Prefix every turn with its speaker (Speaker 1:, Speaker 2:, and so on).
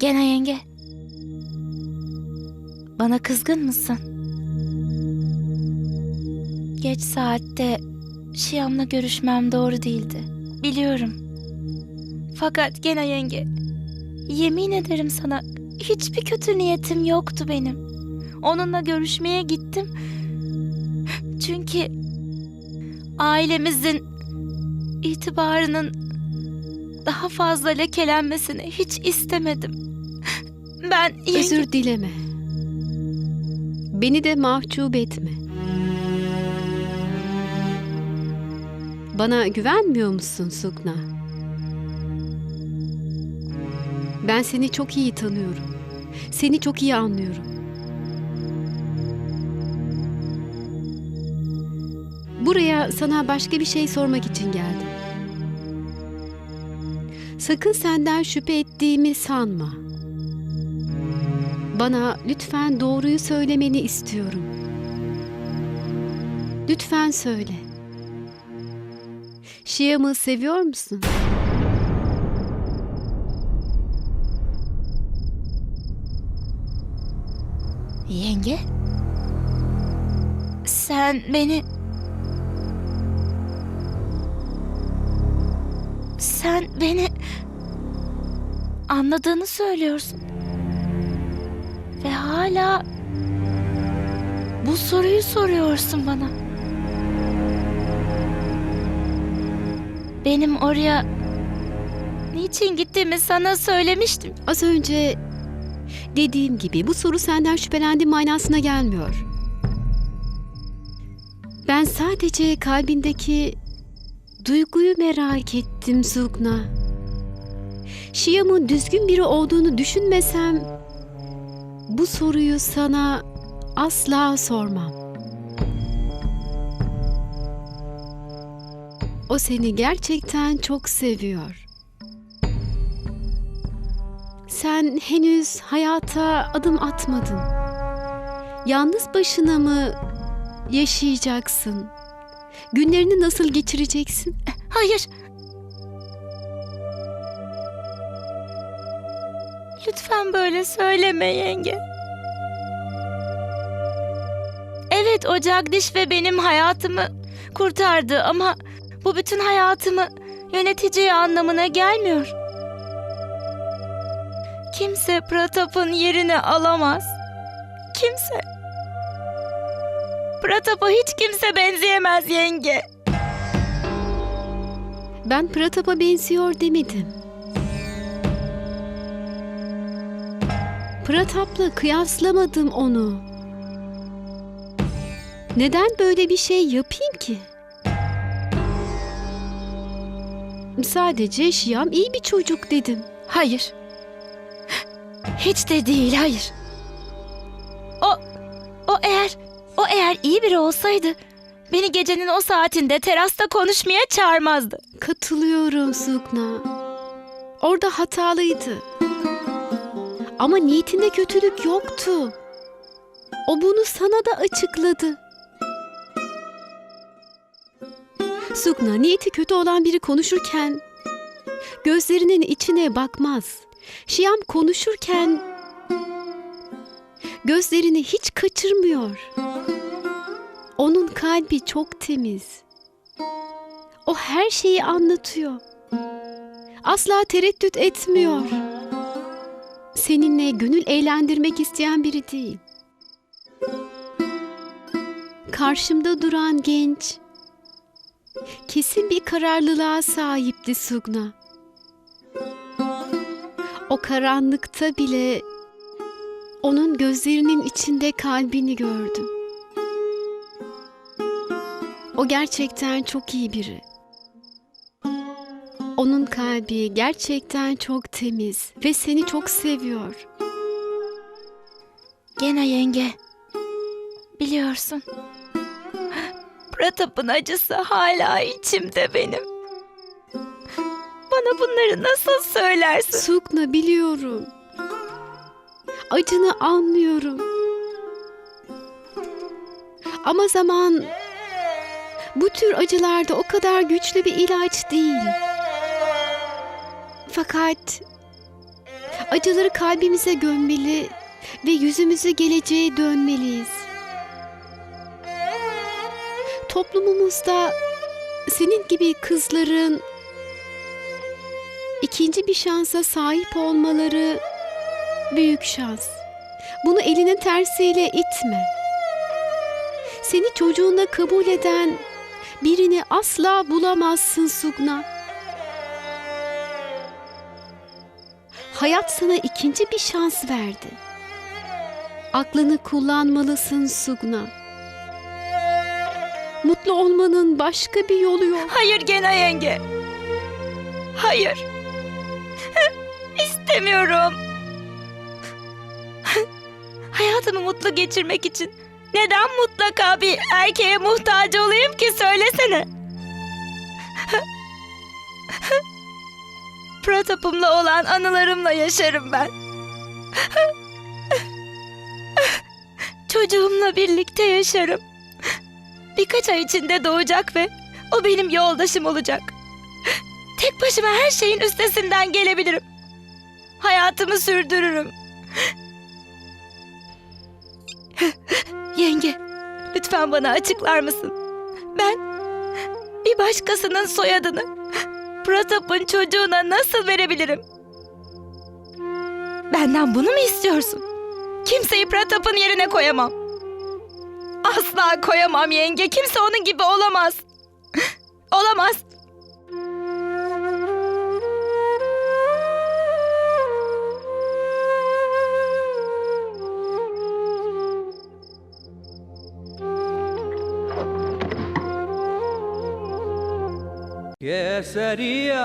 Speaker 1: Gene yenge. Bana kızgın mısın? Geç saatte Şiyam'la görüşmem doğru değildi. Biliyorum. Fakat gene yenge. Yemin ederim sana hiçbir kötü niyetim yoktu benim. Onunla görüşmeye gittim. Çünkü ailemizin itibarının daha fazla lekelenmesini hiç istemedim. Ben yenge...
Speaker 2: Özür dileme. Beni de mahcup etme. Bana güvenmiyor musun Sukna? Ben seni çok iyi tanıyorum. Seni çok iyi anlıyorum. Buraya sana başka bir şey sormak için geldim. Sakın senden şüphe ettiğimi sanma. Bana lütfen doğruyu söylemeni istiyorum. Lütfen söyle. Şiam'ı seviyor musun?
Speaker 1: Yenge? Sen beni... Sen beni... Anladığını söylüyorsun. Ve hala... Bu soruyu soruyorsun bana. Benim oraya... Niçin gittiğimi sana söylemiştim.
Speaker 2: Az önce dediğim gibi bu soru senden şüphelendiğim manasına gelmiyor. Ben sadece kalbindeki duyguyu merak ettim Sukna. Şiam'ın düzgün biri olduğunu düşünmesem bu soruyu sana asla sormam. O seni gerçekten çok seviyor. Sen henüz hayata adım atmadın. Yalnız başına mı yaşayacaksın? Günlerini nasıl geçireceksin?
Speaker 1: Hayır. Lütfen böyle söyleme yenge. Evet o Jagdish ve benim hayatımı kurtardı ama bu bütün hayatımı yöneteceği anlamına gelmiyor. Kimse Pratap'ın yerini alamaz. Kimse. Pratap'a hiç kimse benzeyemez yenge.
Speaker 2: Ben Pratap'a benziyor demedim. Pratap'la kıyaslamadım onu. Neden böyle bir şey yapayım ki? Sadece Şiyam iyi bir çocuk dedim.
Speaker 1: Hayır. Hiç de değil, hayır. O, o eğer, o eğer iyi biri olsaydı beni gecenin o saatinde terasta konuşmaya çağırmazdı.
Speaker 2: Katılıyorum Sukna. Orada hatalıydı. Ama niyetinde kötülük yoktu. O bunu sana da açıkladı. Sukna niyeti kötü olan biri konuşurken gözlerinin içine bakmaz. Şiyam konuşurken gözlerini hiç kaçırmıyor. Onun kalbi çok temiz. O her şeyi anlatıyor. Asla tereddüt etmiyor. Seninle gönül eğlendirmek isteyen biri değil. Karşımda duran genç kesin bir kararlılığa sahipti Sugna. O karanlıkta bile onun gözlerinin içinde kalbini gördüm. O gerçekten çok iyi biri. Onun kalbi gerçekten çok temiz ve seni çok seviyor.
Speaker 1: Gene yenge. Biliyorsun. Pratap'ın acısı hala içimde benim. Bana bunları nasıl söylersin?
Speaker 2: Sukna biliyorum. Acını anlıyorum. Ama zaman bu tür acılarda o kadar güçlü bir ilaç değil. Fakat Acıları kalbimize gömmeli ve yüzümüzü geleceğe dönmeliyiz. Toplumumuzda senin gibi kızların ikinci bir şansa sahip olmaları büyük şans. Bunu elinin tersiyle itme. Seni çocuğuna kabul eden birini asla bulamazsın Sugna. Hayat sana ikinci bir şans verdi. Aklını kullanmalısın Sugna. Mutlu olmanın başka bir yolu yok.
Speaker 1: Hayır Gena yenge. Hayır. İstemiyorum. Hayatımı mutlu geçirmek için neden mutlaka bir erkeğe muhtaç olayım ki söylesene. Pratap'ımla olan anılarımla yaşarım ben. Çocuğumla birlikte yaşarım. Birkaç ay içinde doğacak ve o benim yoldaşım olacak. Tek başıma her şeyin üstesinden gelebilirim. Hayatımı sürdürürüm. Yenge, lütfen bana açıklar mısın? Ben bir başkasının soyadını Pratap'ın çocuğuna nasıl verebilirim? Benden bunu mu istiyorsun? Kimseyi Pratap'ın yerine koyamam. Asla koyamam yenge. Kimse onun gibi olamaz. Olamaz.
Speaker 3: ¿Qué sería?